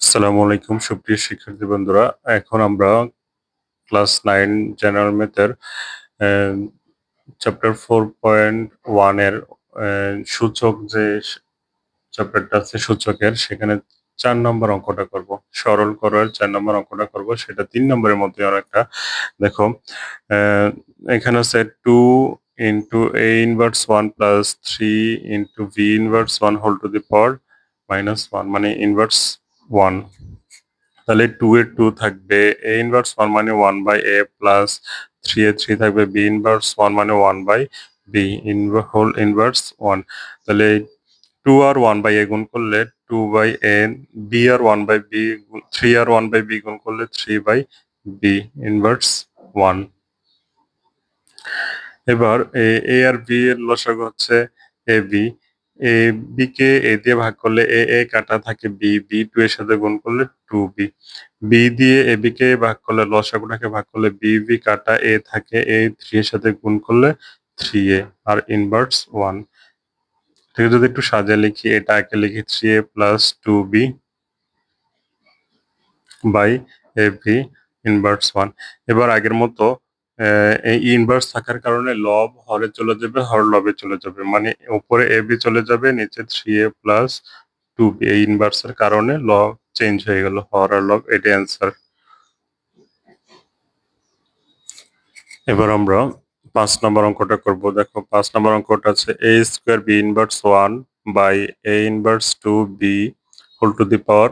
আসসালামু আলাইকুম, সুপ্রিয় শিক্ষার্থী বন্ধুরা। এখন আমরা ক্লাস নাইন জেনারেল ম্যাথের চ্যাপ্টার ফোর পয়েন্ট ওয়ানের সূচক যে চ্যাপ্টারটা আছে সূচকের, সেখানে চার নম্বর অঙ্কটা করব। সরল করার চার নম্বর অঙ্কটা করব। সেটা তিন নম্বরের মধ্যে অনেকটা। দেখো এখানে আছে two into a inverse one plus three into v inverse one whole to the power minus one মানে ইনভার্স ওয়ান তাহলে টু এর টু থাকবে এ ইনভার্স ওয়ান মানে one by a plus three a three থাকবে B inverse one মানে one by b whole inverse one তাহলে two আর one by এ গুণ করলে টু বাই এ বি আর ওয়ান বাই বি থ্রি আর ওয়ান বাই বি গুণ করলে three by b inverse one এবার এ এ আর বি এর লসাগু হচ্ছে এ বি এ বি কে এ দিয়ে ভাগ করলে এ এ কাটা থাকে বি বি টু এর সাথে গুণ করলে টু বি বি দিয়ে এ বি কে ভাগ করলে লসাগুটাকে ভাগ করলে বি বি কাটা এ থাকে এ থ্রি এর সাথে গুণ করলে থ্রি এ আর ইনভার্স ওয়ান আছে যদি একটু সাজিয়ে লিখি, এটা একে লিখি three a plus two b by a v inverse one এবার আগের মতো ইনভার্স থাকার কারণে লব হরে চলে যাবে, হর লবে চলে যাবে। মানে উপরে এ বি চলে যাবে, নিচে three a plus two b এই ইনভার্সের কারণে লব চেঞ্জ হয়ে গেল, হর আর লব এটাই অ্যান্সার এবার আমরা পাঁচ নম্বর অঙ্কটা করব। দেখো, পাঁচ নম্বর অঙ্কটা আছে a square b inverse one by a inverse two b whole to the power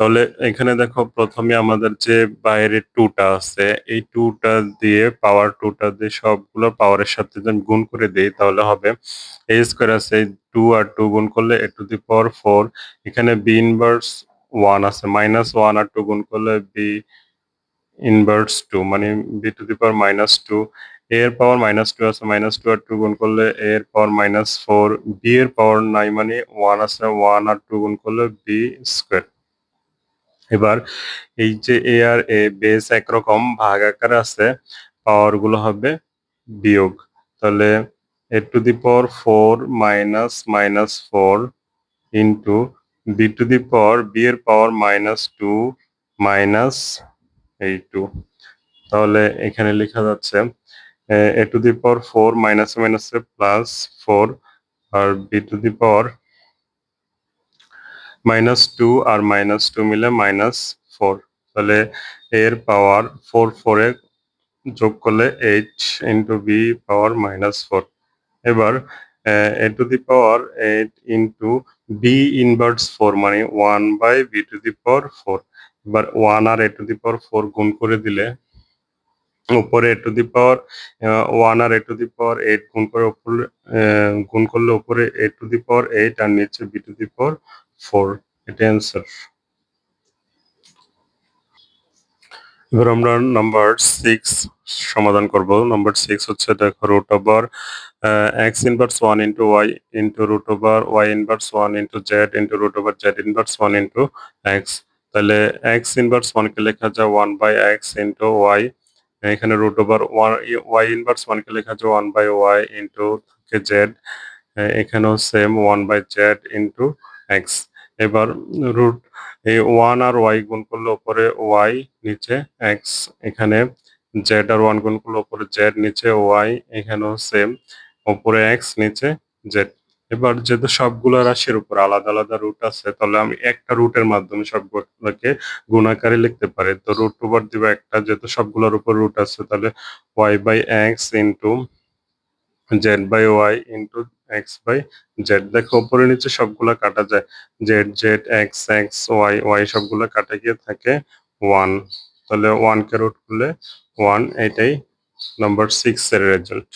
তাহলে এখানে দেখো প্রথমে আমাদের যে বাইরে টুটা আছে, এই টুটা দিয়ে পাওয়ার টুটা দিয়ে সবগুলো পাওয়ারের সাথে যদি গুণ করে দেই তাহলে হবে এ স্কোয়ার আছে টু আর টু গুণ করলে a to the power four এখানে বি ইনভার্স ওয়ান আছে মাইনাস ওয়ান আর টু গুণ করলে বি ইনভার্স টু মানে b to the power minus two এর পাওয়ার মাইনাস টু আছে মাইনাস টু আর টু গুণ করলে এর পাওয়ার মাইনাস ফোর বি এর পাওয়ার নাই মানে ওয়ান আছে ওয়ান আর টু গুণ করলে বি স্কোয়ার এবার এই যে এ আর এ বেস একরকম ভাগ আকারে আছে পাওয়ারগুলো হবে বিয়োগ। তাহলে a to the power four minus minus four into b to the power b এর পাওয়ার মাইনাস টু মাইনাস এই টু তাহলে এখানে লেখা যাচ্ছে, a to the power four minus মাইনাসে plus four R b to the power minus two R minus two মিলে minus four তাহলে এর পাওয়ার ফোর ফোরে যোগ করলে H into b power minus four এবার a to the power eight into b inverse four মানে one by b to the power four এবার one R a to the power four গুণ করে দিলে, উপরে a to the power one R a to the power eight গুণ করে উপরে গুণ করলে উপরে এ টু দি পাওয়ার এইট আর নিচে b to the power four এটা অ্যান্সার এবার আমরা নাম্বার সিক্স সমাধান করব। নাম্বার সিক্স হচ্ছে দেখো root over x inverse one into y into root over y inverse one into z into root over z inverse one into x তাহলে x inverse ওয়ানকে লেখা যায় one by x into y এখানে root over one y inverse ওয়ানকে লেখা যায় one by y into z এখানেও same one by z into x এবার রুট এই ওয়ান আর ওয়াই গুণ করলে ওপরে ওয়াই নিচে এক্স এখানে জেড আর ওয়ান গুণ করলে ওপরে জেড নিচে ওয়াই এখানেও সেম ওপরে এক্স নিচে জেড এবার যেহেতু সবগুলো রাশির উপর আলাদা আলাদা রুট আছে, তাহলে আমি একটা রুটের মাধ্যমে সবগুলোকে গুণাকারে লিখতে পারি। তো রুট ওভার দিব একটা, যেহেতু সবগুলোর উপর রুট আছে, তাহলে y by x into z by y into x by z দেখো, উপরে নিচে সবগুলা কাটা যায়। Z z x x y y সবগুলো কাটা গিয়ে থাকে ওয়ান তাহলে ওয়ান কে রুট করলে ওয়ান এটাই নাম্বার সিক্স এর রেজাল্ট